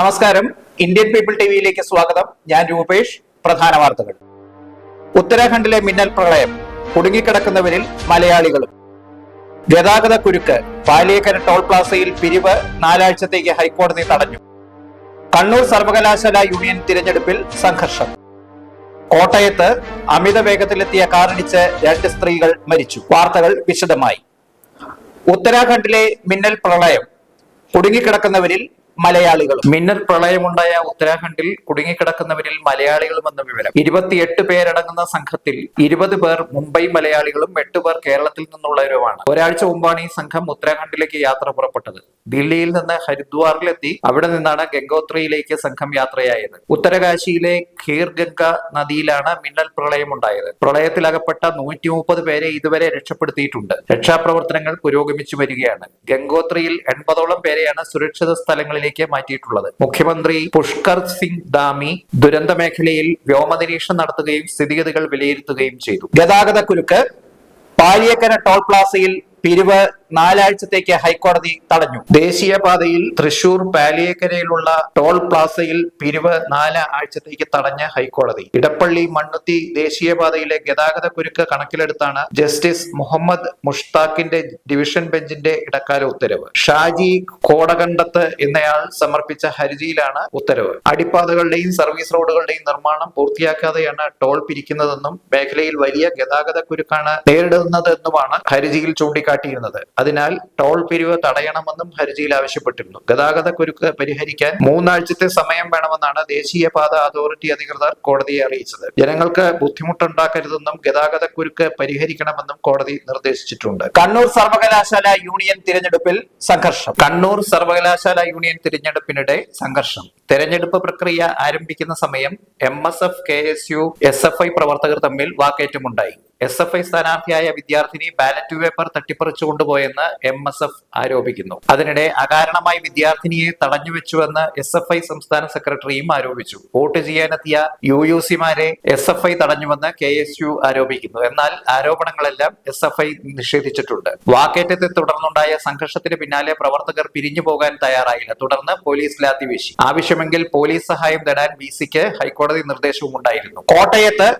നമസ്കാരം. Indian people ടിവിയിലേക്ക് സ്വാഗതം. ഞാൻ രൂപേഷ്. പ്രധാന വാർത്തകൾ. ഉത്തരാഖണ്ഡിലെ മിന്നൽ പ്രളയം. കുടുങ്ങിക്കിടക്കുന്നവരിൽ മലയാളികളും. ഗതാഗത കുരുക്ക്. പാലിയേക്കര ടോൾ പ്ലാസയിൽ പിരിവ് നാലാഴ്ചത്തേക്ക് ഹൈക്കോടതി തടഞ്ഞു. കണ്ണൂർ സർവകലാശാല യൂണിയൻ തിരഞ്ഞെടുപ്പിൽ സംഘർഷം. കോട്ടയത്ത് അമിത വേഗത്തിലെത്തിയ കാറിടിച്ച് രണ്ട് സ്ത്രീകൾ മരിച്ചു. വാർത്തകൾ വിശദമായി. ഉത്തരാഖണ്ഡിലെ മിന്നൽ പ്രളയം. കുടുങ്ങിക്കിടക്കുന്നവരിൽ മലയാളികളും. മിന്നൽ പ്രളയമുണ്ടായ ഉത്തരാഖണ്ഡിൽ കുടുങ്ങിക്കിടക്കുന്നവരിൽ മലയാളികളും എന്ന വിവരം. ഇരുപത്തിയെട്ട് പേരടങ്ങുന്ന സംഘത്തിൽ ഇരുപത് പേർ മുംബൈ മലയാളികളും എട്ട് പേർ കേരളത്തിൽ നിന്നുള്ളവരുമാണ്. ഒരാഴ്ച മുമ്പാണ് ഈ സംഘം ഉത്തരാഖണ്ഡിലേക്ക് യാത്ര പുറപ്പെട്ടത്. ദില്ലിയിൽ നിന്ന് ഹരിദ്വാറിലെത്തി അവിടെ നിന്നാണ് ഗംഗോത്രിയിലേക്ക് സംഘം യാത്രയായത്. ഉത്തരകാശിയിലെ ഖീർ ഗംഗ നദിയിലാണ് മിന്നൽ പ്രളയമുണ്ടായത്. പ്രളയത്തിലകപ്പെട്ട നൂറ്റി മുപ്പത് പേരെ ഇതുവരെ രക്ഷപ്പെടുത്തിയിട്ടുണ്ട്. രക്ഷാപ്രവർത്തനങ്ങൾ പുരോഗമിച്ചു വരികയാണ്. ഗംഗോത്രിയിൽ എൺപതോളം പേരെയാണ് സുരക്ഷിത സ്ഥലങ്ങളിലേക്ക് മാറ്റിയിട്ടുള്ളത്. മുഖ്യമന്ത്രി പുഷ്കർ സിംഗ് ദാമി ദുരന്ത മേഖലയിൽ വ്യോമ നിരീക്ഷണം നടത്തുകയും സ്ഥിതിഗതികൾ വിലയിരുത്തുകയും ചെയ്തു. ഗതാഗത കുരുക്ക് പാലിയക്കര ടോൾ പ്ലാസയിൽ പിരിവ് നാലാഴ്ചത്തേക്ക് ഹൈക്കോടതി തടഞ്ഞു. ദേശീയപാതയിൽ തൃശൂർ പാലിയേക്കരയിലുള്ള ടോൾ പ്ലാസയിൽ പിരിവ് നാല് ആഴ്ചത്തേക്ക് തടഞ്ഞ ഹൈക്കോടതി. ഇടപ്പള്ളി മണ്ണുത്തി ദേശീയപാതയിലെ ഗതാഗത കുരുക്ക് കണക്കിലെടുത്താണ് ജസ്റ്റിസ് മുഹമ്മദ് മുഷ്താഖിന്റെ ഡിവിഷൻ ബെഞ്ചിന്റെ ഇടക്കാല ഉത്തരവ്. ഷാജി കോടകണ്ടത്ത് എന്നയാൾ സമർപ്പിച്ച ഹർജിയിലാണ് ഉത്തരവ്. അടിപ്പാതകളുടെയും സർവീസ് റോഡുകളുടെയും നിർമ്മാണം പൂർത്തിയാക്കാതെയാണ് ടോൾ പിരിക്കുന്നതെന്നും മേഖലയിൽ വലിയ ഗതാഗത കുരുക്കാണ് നേരിടുന്നതെന്നുമാണ് ഹർജിയിൽ ചൂണ്ടിക്കാട്ടിയിരുന്നത് അതിനാൽ ടോൾ പിരിവ് തടയണമെന്നും ഹർജിയിൽ ആവശ്യപ്പെട്ടിരുന്നു. ഗതാഗത കുരുക്ക് പരിഹരിക്കാൻ മൂന്നാഴ്ചത്തെ സമയം വേണമെന്നാണ് ദേശീയപാത അതോറിറ്റി അധികൃതർ കോടതിയെ അറിയിച്ചത്. ജനങ്ങൾക്ക് ബുദ്ധിമുട്ടുണ്ടാക്കരുതെന്നും ഗതാഗത കുരുക്ക് പരിഹരിക്കണമെന്നും കോടതി നിർദ്ദേശിച്ചിട്ടുണ്ട്. കണ്ണൂർ സർവകലാശാല യൂണിയൻ തിരഞ്ഞെടുപ്പിൽ സംഘർഷം. കണ്ണൂർ സർവകലാശാല യൂണിയൻ തിരഞ്ഞെടുപ്പിനിടെ സംഘർഷം. തെരഞ്ഞെടുപ്പ് പ്രക്രിയ ആരംഭിക്കുന്ന സമയം M S F K S U S F I പ്രവർത്തകർ തമ്മിൽ വാക്കേറ്റമുണ്ടായി. എസ് എഫ് ഐ സ്ഥാനാർത്ഥിയായ വിദ്യാർത്ഥിനി ബാലറ്റ് പേപ്പർ തട്ടിപ്പറിച്ചു കൊണ്ടുപോയെന്ന് എം എസ് എഫ് ആരോപിക്കുന്നു. അതിനിടെ അകാരണമായി വിദ്യാർത്ഥിനിയെ തടഞ്ഞുവെച്ചുവെന്ന് എസ് എഫ് ഐ സംസ്ഥാന സെക്രട്ടറിയും ആരോപിച്ചു. വോട്ട് ചെയ്യാനെത്തിയ യു യു സിമാരെ എസ് എഫ് ഐ തടഞ്ഞുവെന്ന് കെ എസ് യു ആരോപിക്കുന്നു. എന്നാൽ ആരോപണങ്ങളെല്ലാം എസ് എഫ് ഐ നിഷേധിച്ചിട്ടുണ്ട്. വാക്കേറ്റത്തെ തുടർന്നുണ്ടായ സംഘർഷത്തിന് പിന്നാലെ പ്രവർത്തകർ പിരിഞ്ഞു പോകാൻ തയ്യാറായില്ല. തുടർന്ന് പോലീസ് ലാത്തി വീശി ആവശ്യമെങ്കിൽ പോലീസ് സഹായം തേടാൻ ബി സിക്ക് ഹൈക്കോടതി നിർദ്ദേശവും ഉണ്ടായിരുന്നു കോട്ടയത്ത്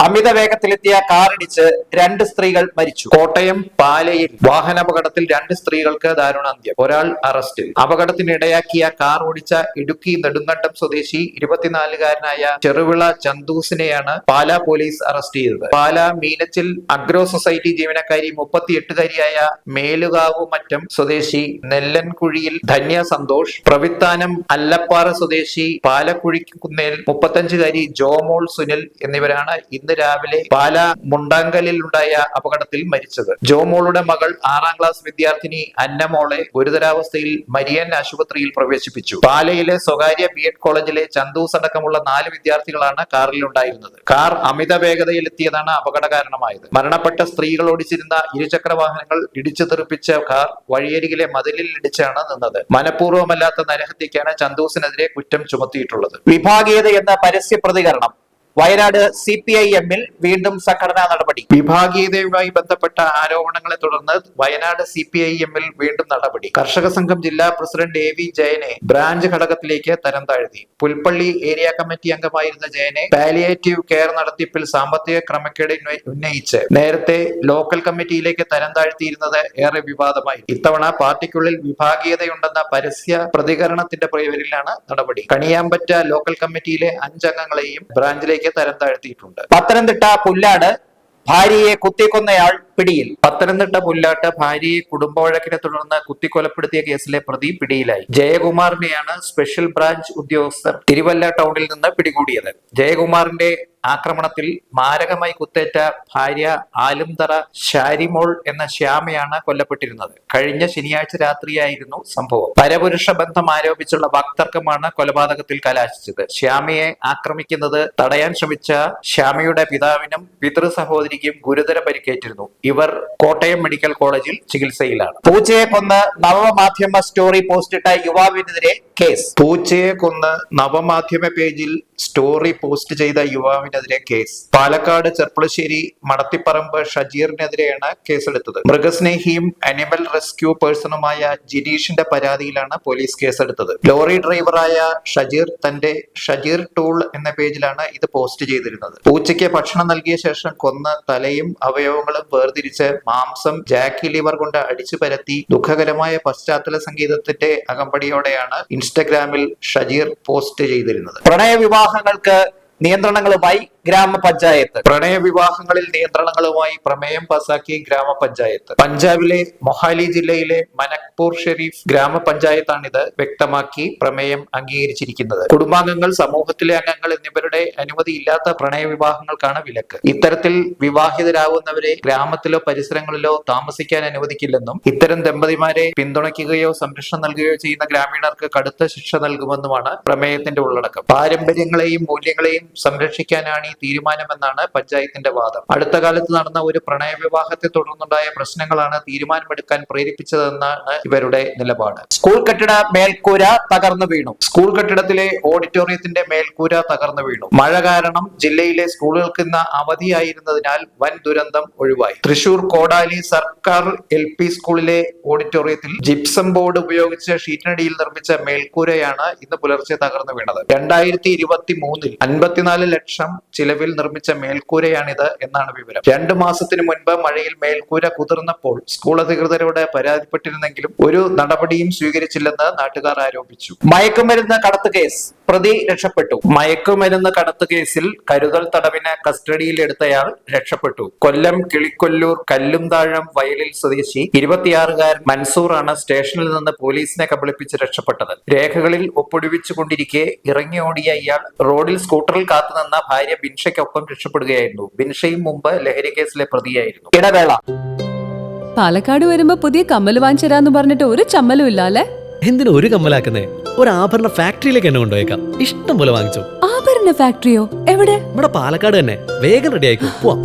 അമിത വേഗത്തിലെത്തിയ കാറിടിച്ച് രണ്ട് സ്ത്രീകൾ മരിച്ചു. കോട്ടയം പാലയിൽ വാഹനാപകടത്തിൽ രണ്ട് സ്ത്രീകൾക്ക് ദാരുണാന്ത്യം ഒരാൾ അറസ്റ്റിൽ അപകടത്തിനിടയാക്കിയ കാർ ഓടിച്ച ഇടുക്കി നെടുങ്കണ്ടം സ്വദേശി ഇരുപത്തിനാലുകാരനായ ചെറുവിള ചന്തൂസിനെയാണ് പാല പോലീസ് അറസ്റ്റ് ചെയ്തത്. പാല മീനച്ചിൽ അഗ്രോ സൊസൈറ്റി ജീവനക്കാരി മുപ്പത്തിയെട്ടുകാരിയായ മേലുകാവ് മറ്റം സ്വദേശി നെല്ലൻകുഴിയിൽ ധന്യ സന്തോഷ് പ്രവിത്താനം അല്ലപ്പാറ സ്വദേശി പാലക്കുഴിക്കുന്നേൽ മുപ്പത്തഞ്ചുകാരി ജോമോൾ സുനിൽ എന്നിവരാണ് ഇന്ന് രാവിലെ പാല മുണ്ടാങ്കലിൽ ഉണ്ടായ അപകടത്തിൽ മരിച്ചത്. ജോമോളുടെ മകൾ ആറാം ക്ലാസ് വിദ്യാർത്ഥിനി അന്നമോളെ ഗുരുതരാവസ്ഥയിൽ മരിയൻ ആശുപത്രിയിൽ പ്രവേശിപ്പിച്ചു. പാലയിലെ സ്വകാര്യ ബി എഡ് കോളേജിലെ ചന്തൂസ് അടക്കമുള്ള നാല് വിദ്യാർത്ഥികളാണ് കാറിൽ ഉണ്ടായിരുന്നത്. കാർ അമിത വേഗതയിലെത്തിയതാണ് അപകട കാരണമായത് മരണപ്പെട്ട സ്ത്രീകൾ ഓടിച്ചിരുന്ന ഇരുചക്ര വാഹനങ്ങൾ ഇടിച്ചു തെറിപ്പിച്ച കാർ വഴിയരികിലെ മതിലിൽ ഇടിച്ചാണ് നിന്നത്. മനഃപൂർവമല്ലാത്ത നരഹത്യക്കാണ് ചന്തൂസിനെതിരെ കുറ്റം ചുമത്തിയിട്ടുള്ളത്. വിഭാഗീയത എന്ന പരസ്യ പ്രതികരണം വയനാട് സി പി ഐ എമ്മിൽ വീണ്ടും സംഘടനാ നടപടി. വിഭാഗീയതയുമായി ബന്ധപ്പെട്ട ആരോപണങ്ങളെ തുടർന്ന് വയനാട് സി പി ഐ എമ്മിൽ വീണ്ടും നടപടി. കർഷക സംഘം ജില്ലാ പ്രസിഡന്റ് എ വി ജയനെ ബ്രാഞ്ച് ഘടകത്തിലേക്ക് തരം താഴ്ത്തി. പുൽപ്പള്ളി ഏരിയ കമ്മിറ്റി അംഗമായിരുന്ന ജയനെ പാലിയേറ്റീവ് കെയർ നടത്തിപ്പിൽ സാമ്പത്തിക ക്രമക്കേട് ഉന്നയിച്ച് നേരത്തെ ലോക്കൽ കമ്മിറ്റിയിലേക്ക് തരം താഴ്ത്തിയിരുന്നത് ഏറെ വിവാദമായി ഇത്തവണ പാർട്ടിക്കുള്ളിൽ വിഭാഗീയതയുണ്ടെന്ന പരസ്യ പ്രതികരണത്തിന്റെ പേരിലാണ് നടപടി. കണിയാമ്പറ്റ ലോക്കൽ കമ്മിറ്റിയിലെ അഞ്ചംഗങ്ങളെയും ബ്രാഞ്ചിലേക്ക് തരം താഴ്ത്തിയിട്ടുണ്ട്. പത്തനംതിട്ട പുല്ലാട് ഭാര്യയെ കുത്തിക്കൊന്നയാൾ പിടിയിൽ. പത്തനംതിട്ട പുല്ലാട്ട് ഭാര്യയെ കുടുംബവഴക്കിനെ തുടർന്ന് കുത്തിക്കൊലപ്പെടുത്തിയ കേസിലെ പ്രതി പിടിയിലായി. ജയകുമാറിനെയാണ് സ്പെഷ്യൽ ബ്രാഞ്ച് ഉദ്യോഗസ്ഥർ തിരുവല്ല ടൗണിൽ നിന്ന് പിടികൂടിയത്. ജയകുമാറിന്റെ ആക്രമണത്തിൽ മാരകമായി കുത്തേറ്റ ഭാര്യ ആലുംതറ ഷാരിമോൾ എന്ന ശ്യാമയാണ് കൊല്ലപ്പെട്ടിരുന്നത്. കഴിഞ്ഞ ശനിയാഴ്ച രാത്രിയായിരുന്നു സംഭവം. പരപുരുഷ ബന്ധം ആരോപിച്ചുള്ള വാക്തർക്കമാണ് കൊലപാതകത്തിൽ കലാശിച്ചത്. ശ്യാമയെ ആക്രമിക്കുന്നത് തടയാൻ ശ്രമിച്ച ശ്യാമയുടെ പിതാവിനും പിതൃ സഹോദരിക്കും ഗുരുതര പരിക്കേറ്റിരുന്നു. ഇവർ കോട്ടയം മെഡിക്കൽ കോളേജിൽ ചികിത്സയിലാണ്. പൂച്ചയെ കൊന്ന് നവമാധ്യമ സ്റ്റോറി പോസ്റ്റിട്ട യുവാവിനെതിരെ കേസ്. പൂച്ചയെ കൊന്ന് നവമാധ്യമ പേജിൽ സ്റ്റോറി പോസ്റ്റ് ചെയ്ത യുവാവിനെതിരെ കേസ്. പാലക്കാട് ചെർപ്പുളശ്ശേരി മടത്തിപ്പറമ്പ് ഷജീറിനെതിരെയാണ് കേസെടുത്തത്. മൃഗസ്നേഹിയും അനിമൽ റെസ്ക്യൂ പേഴ്സണുമായ ജിനീഷിന്റെ പരാതിയിലാണ് പോലീസ് കേസെടുത്തത്. ലോറി ഡ്രൈവറായ ഷജീർ തന്റെ ഷജീർ ടൂൾ എന്ന പേജിലാണ് ഇത് പോസ്റ്റ് ചെയ്തിരുന്നത്. പൂച്ചയ്ക്ക് ഭക്ഷണം നൽകിയ ശേഷം കൊന്ന് തലയും അവയവങ്ങളും വേർതിരിച്ച് മാംസം ജാക്കി ലിവർ കൊണ്ട് അടിച്ചു പരത്തി ദുഃഖകരമായ പശ്ചാത്തല സംഗീതത്തിന്റെ അകമ്പടിയോടെയാണ് ഇൻസ്റ്റഗ്രാമിൽ ഷജീർ പോസ്റ്റ് ചെയ്തിരുന്നത്. പ്രണയ വിവാഹങ്ങൾക്ക് നിയന്ത്രണങ്ങളുമായി ഗ്രാമപഞ്ചായത്ത്. പ്രണയ വിവാഹങ്ങളിൽ നിയന്ത്രണങ്ങളുമായി പ്രമേയം പാസാക്കി ഗ്രാമപഞ്ചായത്ത്. പഞ്ചാബിലെ മൊഹാലി ജില്ലയിലെ മനക്പൂർ ഷെരീഫ് ഗ്രാമപഞ്ചായത്താണിത് വ്യക്തമാക്കി പ്രമേയം അംഗീകരിച്ചിരിക്കുന്നത്. കുടുംബാംഗങ്ങൾ സമൂഹത്തിലെ അംഗങ്ങൾ എന്നിവരുടെ അനുമതിയില്ലാത്ത പ്രണയ വിവാഹങ്ങൾക്കാണ് വിലക്ക്. ഇത്തരത്തിൽ വിവാഹിതരാകുന്നവരെ ഗ്രാമത്തിലോ പരിസരങ്ങളിലോ താമസിക്കാൻ അനുവദിക്കില്ലെന്നും ഇത്തരം ദമ്പതിമാരെ പിന്തുണയ്ക്കുകയോ സംരക്ഷണം നൽകുകയോ ചെയ്യുന്ന ഗ്രാമീണർക്ക് കടുത്ത ശിക്ഷ നൽകുമെന്നുമാണ് പ്രമേയത്തിന്റെ ഉള്ളടക്കം. പാരമ്പര്യങ്ങളെയും മൂല്യങ്ങളെയും സംരക്ഷിക്കാനാണ് ഈ തീരുമാനമെന്നാണ് പഞ്ചായത്തിന്റെ വാദം. അടുത്ത കാലത്ത് നടന്ന ഒരു പ്രണയ വിവാഹത്തെ തുടർന്നുണ്ടായ പ്രശ്നങ്ങളാണ് തീരുമാനമെടുക്കാൻ പ്രേരിപ്പിച്ചതെന്നാണ് ഇവരുടെ നിലപാട്. സ്കൂൾ കെട്ടിട മേൽക്കൂര തകർന്നു വീണു. സ്കൂൾ കെട്ടിടത്തിലെ ഓഡിറ്റോറിയത്തിന്റെ മേൽക്കൂര തകർന്നു വീണു. മഴ കാരണം ജില്ലയിലെ സ്കൂളുകൾക്ക് ഇന്ന് അവധിയായിരുന്നതിനാൽ വൻ ദുരന്തം ഒഴിവായി. തൃശൂർ കോടാലി സർക്കാർ എൽ പി സ്കൂളിലെ ഓഡിറ്റോറിയത്തിൽ ജിപ്സം ബോർഡ് ഉപയോഗിച്ച് ഷീറ്റിനടിയിൽ നിർമ്മിച്ച മേൽക്കൂരയാണ് ഇന്ന് പുലർച്ചെ തകർന്നു വീണത്. രണ്ടായിരത്തി ഇരുപത്തി മൂന്നിൽ അൻപത്തിനാല് ലക്ഷം ചിലവിൽ നിർമ്മിച്ച മേൽക്കൂരയാണിത് എന്നാണ് വിവരം. രണ്ടു മാസത്തിനു മുൻപ് മഴയിൽ മേൽക്കൂര കുതിർന്നപ്പോൾ സ്കൂൾ അധികൃതരോട് പരാതിപ്പെട്ടിരുന്നെങ്കിലും ഒരു നടപടിയും സ്വീകരിച്ചില്ലെന്ന് നാട്ടുകാർ ആരോപിച്ചു. മയക്കുമരുന്ന് കടത്ത് കേസ്. പ്രതി രക്ഷപ്പെട്ടു. മയക്കുമരുന്ന് കടത്ത് കേസിൽ കരുതൽ തടവിന് കസ്റ്റഡിയിൽ എടുത്തയാൾ രക്ഷപ്പെട്ടു. കൊല്ലം കിളിക്കൊല്ലൂർ കല്ലുംതാഴം വയലിൽ സ്വദേശി ഇരുപത്തിയാറുകാരൻ മൻസൂറാണ് സ്റ്റേഷനിൽ നിന്ന് പോലീസിനെ കബളിപ്പിച്ച് രക്ഷപ്പെട്ടത്. രേഖകളിൽ ഒപ്പൊടുവിച്ചുകൊണ്ടിരിക്കെ ഇറങ്ങി ഓടിയ ഇയാൾ റോഡിൽ സ്കൂട്ടറിൽ കാത്തുനിന്ന ഭാര്യ ബിൻഷയ്ക്കൊപ്പം രക്ഷപ്പെടുകയായിരുന്നു. ബിൻഷയും മുമ്പ് ലഹരി കേസിലെ പ്രതിയായിരുന്നു. ഇടവേള. പാലക്കാട് വരുമ്പോ പുതിയ കമ്മൽ വാങ്ങിച്ചരാന്ന് പറഞ്ഞിട്ട് ഒരു ചമ്മലും ഇല്ല അല്ലെ എന്തിനു ഒരു കമ്മലാക്കുന്നേ? ഒരു ആഭരണ ഫാക്ടറിയിലേക്ക് എന്നെ കൊണ്ടുപോയേക്കാം. ഇഷ്ടം പോലെ വാങ്ങിച്ചു. ആഭരണ ഫാക്ടറിയോ? എവിടെ? ഇവിടെ പാലക്കാട് തന്നെ. വേഗം റെഡി ആയിക്കോ. പോവാം.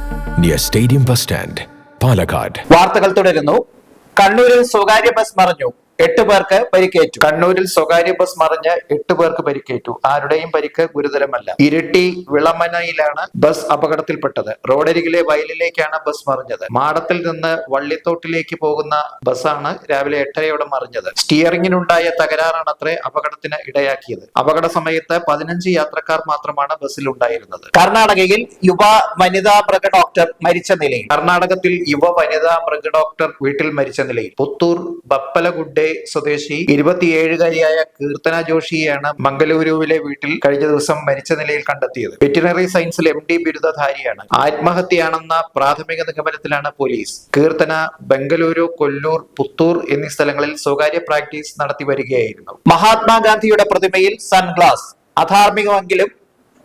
near stadium bus stand Palakkad വാർത്തകൾ തുടരുന്നു. കണ്ണൂരിൽ സ്വകാര്യ ബസ് മറിഞ്ഞു. എട്ട് പേർക്ക് പരിക്കേറ്റു. കണ്ണൂരിൽ സ്വകാര്യ ബസ് മറിഞ്ഞ് എട്ട് പേർക്ക് പരിക്കേറ്റു. ആരുടെയും പരിക്ക് ഗുരുതരമല്ല. ഇരിട്ടി വിളമനയിലാണ് ബസ് അപകടത്തിൽപ്പെട്ടത്. റോഡരികിലെ വയലിലേക്കാണ് ബസ് മറിഞ്ഞത്. മാടത്തിൽ നിന്ന് വള്ളിത്തോട്ടിലേക്ക് പോകുന്ന ബസ്സാണ് രാവിലെ എട്ടരയോടെ മറിഞ്ഞത്. സ്റ്റിയറിംഗിനുണ്ടായ തകരാറാണ് അത്രേ അപകടത്തിന് ഇടയാക്കിയത്. അപകട സമയത്ത് പതിനഞ്ച് യാത്രക്കാർ മാത്രമാണ് ബസ്സിൽ ഉണ്ടായിരുന്നത് കർണാടകയിൽ യുവ വനിതാ മൃഗ ഡോക്ടർ മരിച്ച നിലയിൽ. കർണാടകത്തിൽ യുവ വനിതാ മൃഗ ഡോക്ടർ വീട്ടിൽ മരിച്ച നിലയിൽ. പുത്തൂർ ബപ്പലഗുഡ്ഡെ സ്വദേശി ഇരുപത്തിയേഴുകാരിയായ കീർത്തന ജോഷിയെയാണ് മംഗലൂരുവിലെ വീട്ടിൽ കഴിഞ്ഞ ദിവസം മരിച്ച നിലയിൽ കണ്ടെത്തിയത്. വെറ്റിനറി സയൻസിൽ എം ഡി ബിരുദധാരിയാണ്. ആത്മഹത്യയാണെന്ന പ്രാഥമിക നിഗമനത്തിലാണ് പോലീസ്. കീർത്തന ബംഗലൂരു കൊല്ലൂർ പുത്തൂർ എന്നീ സ്ഥലങ്ങളിൽ സ്വകാര്യ പ്രാക്ടീസ് നടത്തി വരികയായിരുന്നു. മഹാത്മാഗാന്ധിയുടെ പ്രതിമയിൽ സൺഗ്ലാസ്. അധാർമികമെങ്കിലും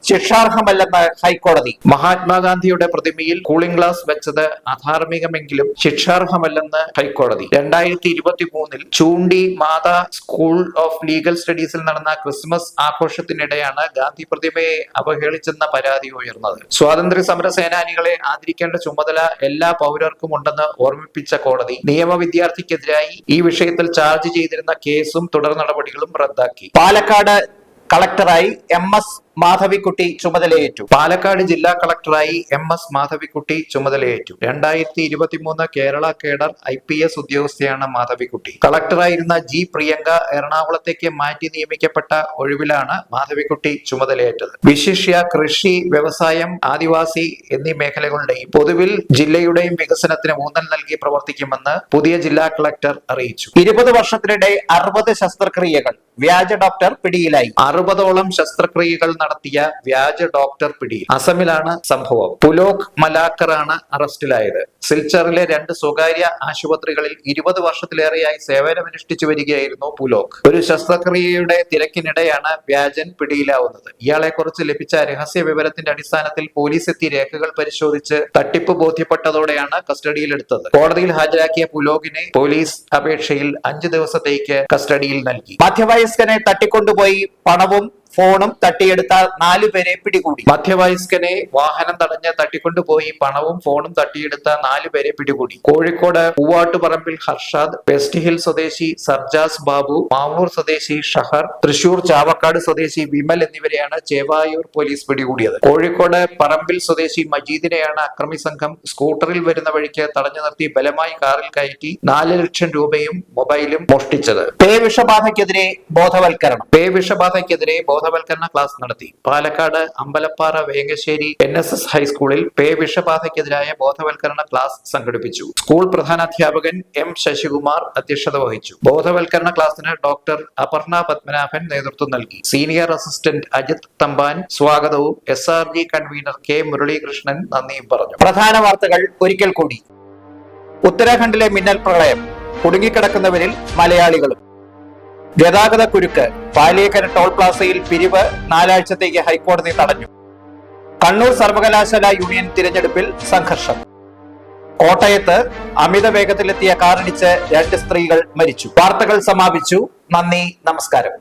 ശിക്ഷാർഹമല്ലെന്ന് ഹൈക്കോടതി. മഹാത്മാഗാന്ധിയുടെ പ്രതിമയിൽ കൂളിംഗ് ഗ്ലാസ് വെച്ചത് അധാർമികമെങ്കിലും ശിക്ഷാർഹമല്ലെന്ന് ഹൈക്കോടതി. രണ്ടായിരത്തി ഇരുപത്തി മൂന്നിൽ Choondi Matha school of legal സ്റ്റഡീസിൽ നടന്ന ക്രിസ്മസ് ആഘോഷത്തിനിടെയാണ് ഗാന്ധി പ്രതിമയെ അവഹേളിച്ചെന്ന പരാതി ഉയർന്നത്. സ്വാതന്ത്ര്യ സമര സേനാനികളെ ആദരിക്കേണ്ട ചുമതല എല്ലാ പൗരർക്കും ഉണ്ടെന്ന് ഓർമ്മിപ്പിച്ച കോടതി നിയമ വിദ്യാർത്ഥിക്കെതിരായി ഈ വിഷയത്തിൽ ചാർജ് ചെയ്തിരുന്ന കേസും തുടർ നടപടികളും റദ്ദാക്കി. പാലക്കാട് കളക്ടറായി എം എസ് മാധവിക്കുട്ടി ചുമതലയേറ്റു. പാലക്കാട് ജില്ലാ കളക്ടറായി എം എസ് മാധവിക്കുട്ടി ചുമതലയേറ്റു. രണ്ടായിരത്തി ഇരുപത്തിമൂന്ന് Kerala cadre I P S ഉദ്യോഗസ്ഥയാണ് Madhavikutty. കളക്ടറായിരുന്ന ജി പ്രിയങ്ക എറണാകുളത്തേക്ക് മാറ്റി നിയമിക്കപ്പെട്ട ഒഴിവിലാണ് മാധവിക്കുട്ടി ചുമതലയേറ്റത്. വിശിഷ്യ കൃഷി വ്യവസായം ആദിവാസി എന്നീ മേഖലകളുടെയും പൊതുവിൽ ജില്ലയുടെയും വികസനത്തിന് ഊന്നൽ നൽകി പ്രവർത്തിക്കുമെന്ന് പുതിയ ജില്ലാ കളക്ടർ അറിയിച്ചു. ഇരുപത് വർഷത്തിനിടെ അറുപത് ശസ്ത്രക്രിയകൾ വ്യാജ ഡോക്ടർ പിടിയിലായി. അറുപതോളം ശസ്ത്രക്രിയകൾ നടത്തിയ വ്യാജ ഡോക്ടർ പിടിയിൽ അസമിലാണ് സംഭവം. പുലോക് മലാക്കറാണ് അറസ്റ്റിലായത്. സിൽച്ചറിലെ രണ്ട് സ്വകാര്യ ആശുപത്രികളിൽ ഇരുപത് വർഷത്തിലേറെയായി സേവനമനുഷ്ഠിച്ചു വരികയായിരുന്നു പുലോക്. ഒരു ശസ്ത്രക്രിയയുടെ തിരക്കിനിടെയാണ് വ്യാജൻ പിടിയിലാവുന്നത്. ഇയാളെ കുറിച്ച് ലഭിച്ച രഹസ്യ വിവരത്തിന്റെ അടിസ്ഥാനത്തിൽ പോലീസ് എത്തി രേഖകൾ പരിശോധിച്ച് തട്ടിപ്പ് ബോധ്യപ്പെട്ടതോടെയാണ് കസ്റ്റഡിയിലെടുത്തത്. കോടതിയിൽ ഹാജരാക്കിയ പുലോകിനെ പോലീസ് അപേക്ഷയിൽ അഞ്ചു ദിവസത്തേക്ക് കസ്റ്റഡിയിൽ നൽകി. മധ്യവയസ്കനെ തട്ടിക്കൊണ്ടുപോയി പണവും ഫോണും തട്ടിയെടുത്ത നാലു പേരെ പിടികൂടി. മധ്യവയസ്കനെ വാഹനം തടഞ്ഞ് തട്ടിക്കൊണ്ടുപോയി പണവും ഫോണും തട്ടിയെടുത്ത നാലു പേരെ പിടികൂടി. കോഴിക്കോട് പൂവാട്ടുപറമ്പിൽ ഹർഷാദ് വെസ്റ്റ് ഹിൽ സ്വദേശി സർജാസ് ബാബു മാവൂർ സ്വദേശി ഷഹർ തൃശൂർ ചാവക്കാട് സ്വദേശി വിമൽ എന്നിവരെയാണ് ചേവായൂർ പോലീസ് പിടികൂടിയത്. കോഴിക്കോട് പറമ്പിൽ സ്വദേശി മജീദിനെയാണ് അക്രമി സംഘം സ്കൂട്ടറിൽ വരുന്ന വഴിക്ക് തടഞ്ഞു നിർത്തി ബലമായി കാറിൽ കയറ്റി നാല് ലക്ഷം രൂപയും മൊബൈലും മോഷ്ടിച്ചത്. പേ വിഷബാധയ്ക്കെതിരെ ബോധവൽക്കരണം. പേ വിഷബാധയ്ക്കെതിരെ ബോധവൽക്കരണ ക്ലാസ് നടത്തി. Palakkad Ambalappara Vengassery N S S ഹൈസ്കൂളിൽ പേ വിഷബാധയ്ക്കെതിരായ ബോധവൽക്കരണ ക്ലാസ് സംഘടിപ്പിച്ചു. സ്കൂൾ പ്രധാനാധ്യാപകൻ എം ശശികുമാർ അധ്യക്ഷത വഹിച്ചു. ബോധവൽക്കരണ ക്ലാസ്സിന് ഡോക്ടർ അപർണ പത്മനാഭൻ നേതൃത്വം നൽകി. സീനിയർ അസിസ്റ്റന്റ് അജിത് തമ്പാൻ സ്വാഗതവും S R G convenor K Muralikrishnan നന്ദിയും പറഞ്ഞു. പ്രധാന വാർത്തകൾ ഒരിക്കൽ കൂടി. ഉത്തരാഖണ്ഡിലെ മിന്നൽ പ്രളയം. കുടുങ്ങിക്കിടക്കുന്നവരിൽ മലയാളികളും. ഗതാഗത കുരുക്ക് പാലിയേക്കര ടോൾ പ്ലാസയിൽ പിരിവ് നാലാഴ്ചത്തേക്ക് ഹൈക്കോടതി തടഞ്ഞു. കണ്ണൂർ സർവകലാശാല യൂണിയൻ തിരഞ്ഞെടുപ്പിൽ സംഘർഷം. കോട്ടയത്ത് അമിത വേഗത്തിലെത്തിയ കാറിടിച്ച് രണ്ട് സ്ത്രീകൾ മരിച്ചു. വാർത്തകൾ സമാപിച്ചു. നന്ദി നമസ്കാരം.